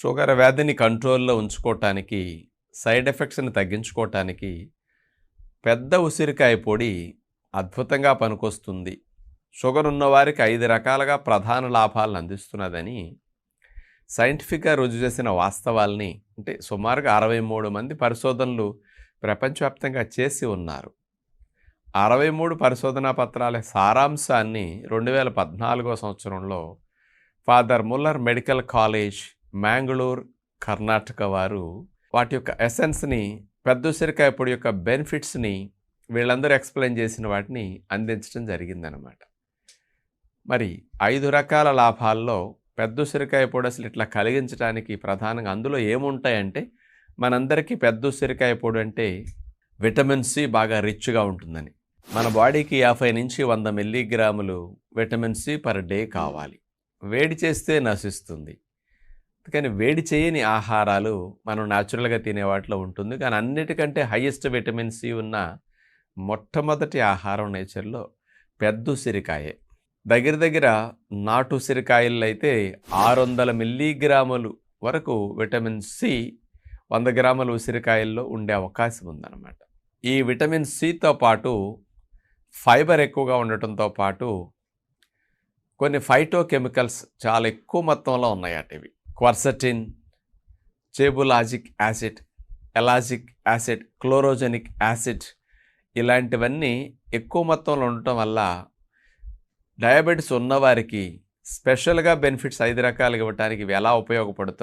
Sugar వ్యాధిని కంట్రోల్లో ఉంచుకోవటానికి side ఎఫెక్ట్స్ని తగ్గించుకోవటానికి పెద్ద ఉసిరికాయ పొడి అద్భుతంగా పనికొస్తుంది. షుగర్ ఉన్నవారికి ఐదు రకాలుగా ప్రధాన లాభాలను అందిస్తున్నదని సైంటిఫిక్గా రుజువు చేసిన వాస్తవాల్ని అంటే సుమారుగా అరవై మూడు మంది పరిశోధనలు ప్రపంచవ్యాప్తంగా చేసి ఉన్నారు. అరవై మూడు పరిశోధనా పత్రాల సారాంశాన్ని రెండు వేల పద్నాలుగో సంవత్సరంలో Father Muller medical college Mangalore Karnataka వారు వాటి యొక్క ఎసెన్స్ని పెద్ద ఉసిరికాయ పొడి యొక్క బెనిఫిట్స్ని వీళ్ళందరూ ఎక్స్ప్లెయిన్ చేసిన వాటిని అందించడం జరిగిందనమాట మరి ఐదు రకాల లాభాల్లో పెద్ద ఉసిరికాయ పొడి అసలు ఇట్లా కలిగించడానికి ప్రధానంగా అందులో ఏముంటాయంటే మనందరికీ పెద్ద ఉసిరికాయ పొడి అంటే విటమిన్ సి బాగా రిచ్గా ఉంటుందని. మన బాడీకి యాభై నుంచి వంద మిల్లీగ్రాములు విటమిన్ సి పర్ డే కావాలి. వేడి చేస్తే నశిస్తుంది. కానీ వేడి చేయని ఆహారాలు మనం న్యాచురల్గా తినే వాటిలో ఉంటుంది. కానీ అన్నిటికంటే హయ్యెస్ట్ విటమిన్ సి ఉన్న మొట్టమొదటి ఆహారం నేచర్లో పెద్ద ఉసిరికాయే. దగ్గర దగ్గర నాటు ఉసిరికాయల్లో అయితే ఆరు వందల మిల్లీగ్రాములు వరకు విటమిన్ సి వంద గ్రాముల ఉసిరికాయల్లో ఉండే అవకాశం ఉందన్నమాట. ఈ విటమిన్ సితో పాటు ఫైబర్ ఎక్కువగా ఉండటంతో పాటు కొన్ని ఫైటో కెమికల్స్ చాలా ఎక్కువ మొత్తంలో ఉన్నాయట ఇవి. Quercetin chebulagic acid ellagic acid chlorogenic acid ఇలాంటివన్నీ ఎక్కువ మొత్తంలో ఉండటం వల్ల డయాబెటీస్ ఉన్నవారికి స్పెషల్గా బెనిఫిట్స్ ఐదు రకాలుగా ఇవ్వడానికి ఇవి ఎలా ఉపయోగపడుతున్నాయి?